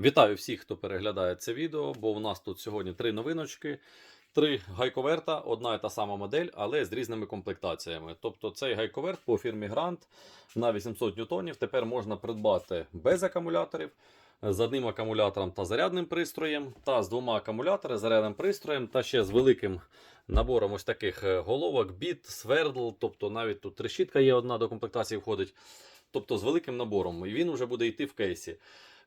Вітаю всіх, хто переглядає це відео, бо у нас тут сьогодні три новиночки. Три гайковерта, одна і та сама модель, але з різними комплектаціями. Тобто цей гайковерт по фірмі Grant на 800 ньютонів тепер можна придбати без акумуляторів, з одним акумулятором та зарядним пристроєм, та з двома акумуляторами, зарядним пристроєм, та ще з великим набором ось таких е, головок, біт, свердл, тобто навіть тут решітка є одна до комплектації входить. Тобто з великим набором, і він вже буде йти в кейсі.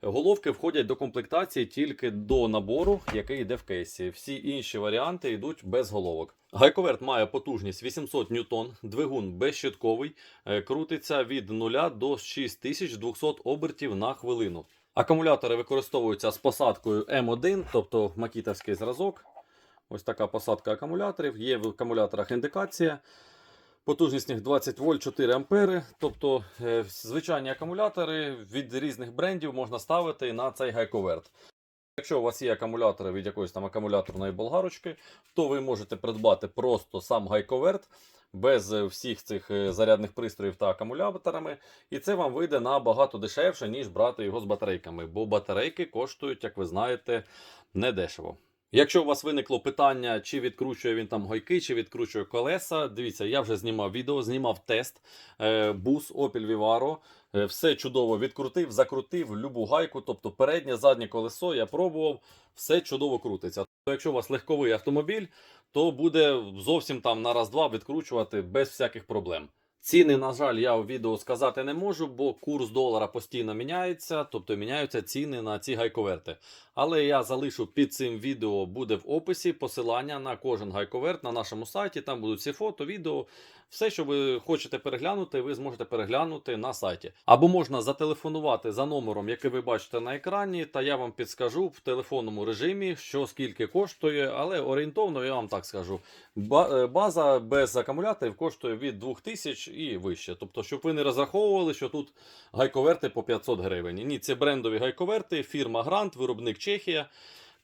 Головки входять до комплектації тільки до набору, який йде в кейсі. Всі інші варіанти йдуть без головок. Гайковерт має потужність 800 ньютон, двигун безщитковий, е, крутиться від 0 до 6200 обертів на хвилину. Акумулятори використовуються з посадкою М1, тобто макітовський зразок. Ось така посадка акумуляторів. Є в акумуляторах індикація. Потужність них 20 вольт 4 ампери. Тобто е, звичайні акумулятори від різних брендів можна ставити на цей гайковерт. Якщо у вас є акумулятори від якоїсь там акумуляторної болгарочки, то ви можете придбати просто сам гайковерт без е, всіх цих е, зарядних пристроїв та акумуляторами. І це вам вийде набагато дешевше, ніж брати його з батарейками, бо батарейки коштують, як ви знаєте, недешево. Якщо у вас виникло питання, чи відкручує він там гойки, чи відкручує колеса, дивіться, я вже знімав відео, знімав тест е, бус Opel Vivaro. Е, Все чудово відкрутив, закрутив любу гайку, тобто переднє, заднє колесо я пробував, все чудово крутиться. То якщо у вас легковий автомобіль, то буде зовсім там на раз-два відкручувати без всяких проблем. Ціни, на жаль, я у відео сказати не можу, бо курс долара постійно міняється, тобто міняються ціни на ці гайковерти. Але я залишу під цим відео буде в описі посилання на кожен гайковерт на нашому сайті. Там будуть всі фото, відео. Все, що ви хочете переглянути, ви зможете переглянути на сайті. Або можна зателефонувати за номером, який ви бачите на екрані, та я вам підскажу в телефонному режимі, що скільки коштує, але орієнтовно я вам так скажу. Е, База без акумуляторів коштує від 2000 і вище. Тобто, щоб ви не розраховували, що тут гайковерти по 500 гривень. Ні, це брендові гайковерти, фірма Грант, виробник Чехія.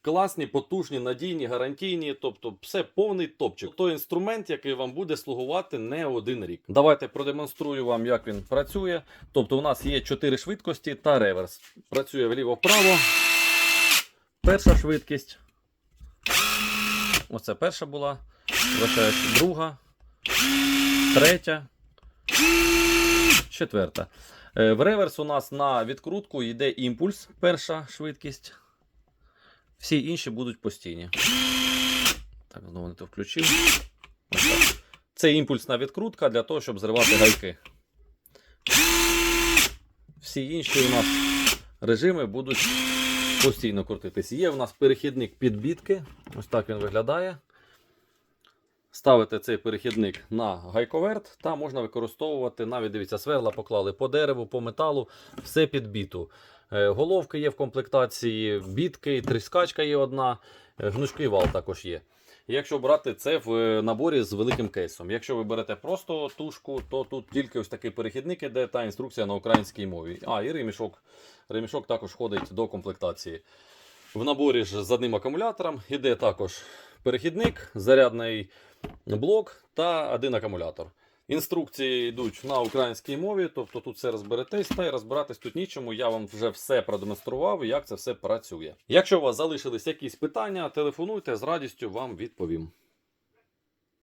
Класні, потужні, надійні, гарантійні, тобто все повний топчик. Той інструмент, який вам буде слугувати не один рік. Давайте продемонструю вам, як він працює. Тобто, у нас є 4 швидкості та реверс. Працює вліво-вправо. Перша швидкість. Оце перша була. Друга, третя, четверта. Е, В реверс у нас на відкрутку йде імпульс, перша швидкість. Всі інші будуть постійні. Так, знову не то включив. Це імпульсна відкрутка для того, щоб зривати гайки. Всі інші у нас режими будуть постійно крутитись. Є у нас перехідник підбітки. Ось так він виглядає. Ставите цей перехідник на гайковерт, та можна використовувати, навіть дивіться, сверла поклали по дереву, по металу, все під біту. Е, Головки є в комплектації, бітки, тріскачка є одна, е, гнучкий вал також є. Якщо брати це в е, наборі з великим кейсом. Якщо ви берете просто тушку, то тут тільки ось такий перехідник іде та інструкція на українській мові. А, і ремішок. Ремішок також входить до комплектації. В наборі ж з одним акумулятором іде також перехідник, зарядний блок та один акумулятор. Інструкції йдуть на українській мові, тобто тут все розберетесь та й розбиратись тут нічому. Я вам вже все продемонстрував, як це все працює. Якщо у вас залишились якісь питання, телефонуйте з радістю вам відповім.